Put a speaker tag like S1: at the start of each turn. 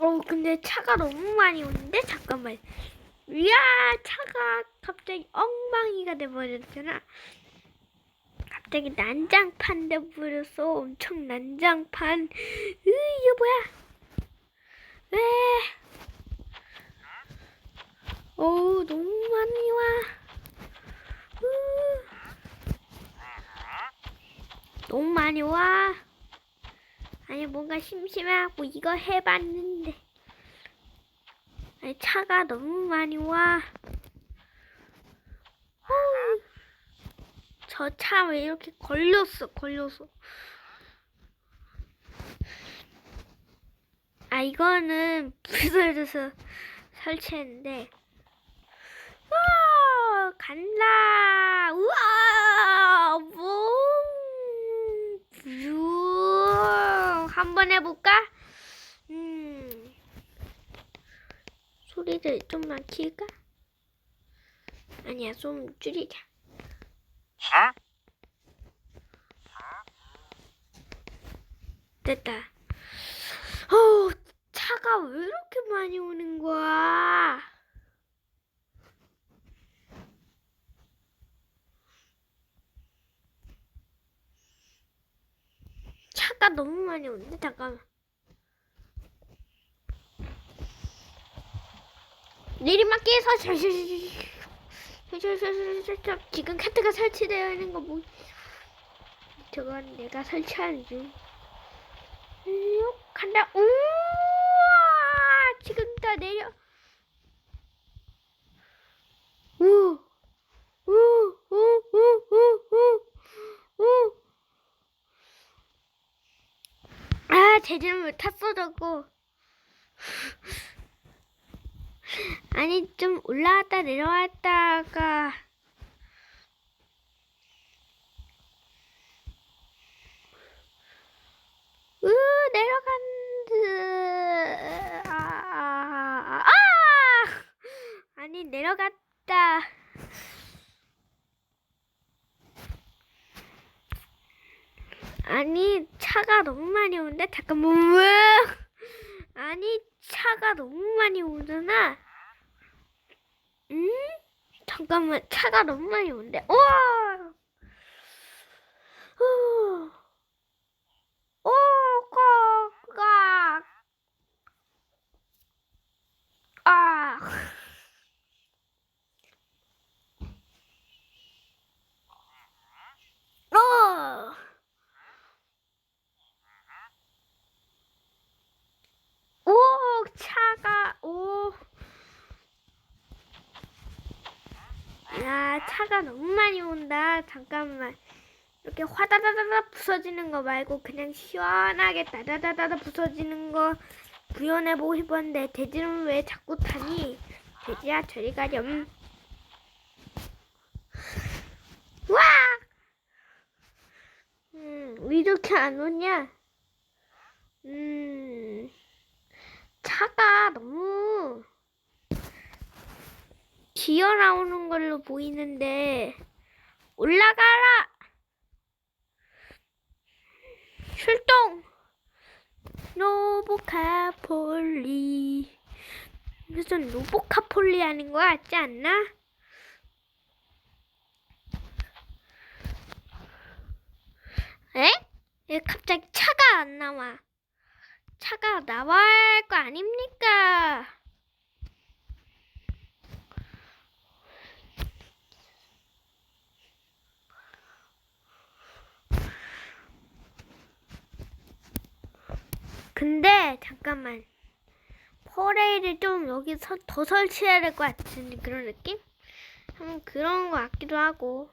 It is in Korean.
S1: 어, 근데 차가 너무 많이 오는데? 잠깐만. 이야, 차가 갑자기 엉망이가 돼버렸잖아. 갑자기 난장판 돼버렸어. 엄청 난장판. 으, 이게 뭐야? 왜? 어우, 너무 많이 와. 으. 너무 많이 와. 아니 뭔가 심심해하고 이거 해봤는데. 아니 차가 너무 많이 와. 저 차 왜 이렇게 걸렸어 걸렸어. 아 이거는 부서져서 설치했는데. 우와 간다. 우와 뭐 뷰 한번 해볼까? 음. 소리를 좀만 키울까? 아니야 좀 줄이자. 됐다. 어 차가 왜 이렇게 많이 오는 거야 너무 많이 오는데 잠깐만 내리막길에서 샤샤샤샤샤샤 지금 카트가 설치되어 있는 거 뭐? 저건 내가 설치하는 중. 쭉 간다. 우와 지금 다 내려. 우우우우우우우 아 제대로 못 탔어 저거. 아니 좀 올라왔다 내려왔다가 으 내려간드 아, 아, 아! 아니 내려갔다 아니 차가 너무 많이 오는데 잠깐만 왜 아니 차가 너무 많이 오잖아. 음? 잠깐만 차가 너무 많이 오는데. 우와 후. 오, 꽉, 꽉. 아. 어. 오, 차가, 오. 야, 차가 너무 많이 온다. 잠깐만. 이렇게 화다다다다 부서지는 거 말고 그냥 시원하게 다다다다다 부서지는 거 구현해보고 싶었는데 돼지는 왜 자꾸 타니? 돼지야 저리 가렴. 와! 음, 왜 이렇게 안 오냐? 음, 차가 너무 기어 나오는 걸로 보이는데 올라가라! 출동! 로보카폴리. 무슨 로보카폴리 하는 거 같지 않나? 에? 왜 갑자기 차가 안 나와? 차가 나와야 할 거 아닙니까? 근데 잠깐만 퍼레이를 좀 여기 서, 더 설치해야 될 것 같은 그런 느낌? 음, 그런 것 같기도 하고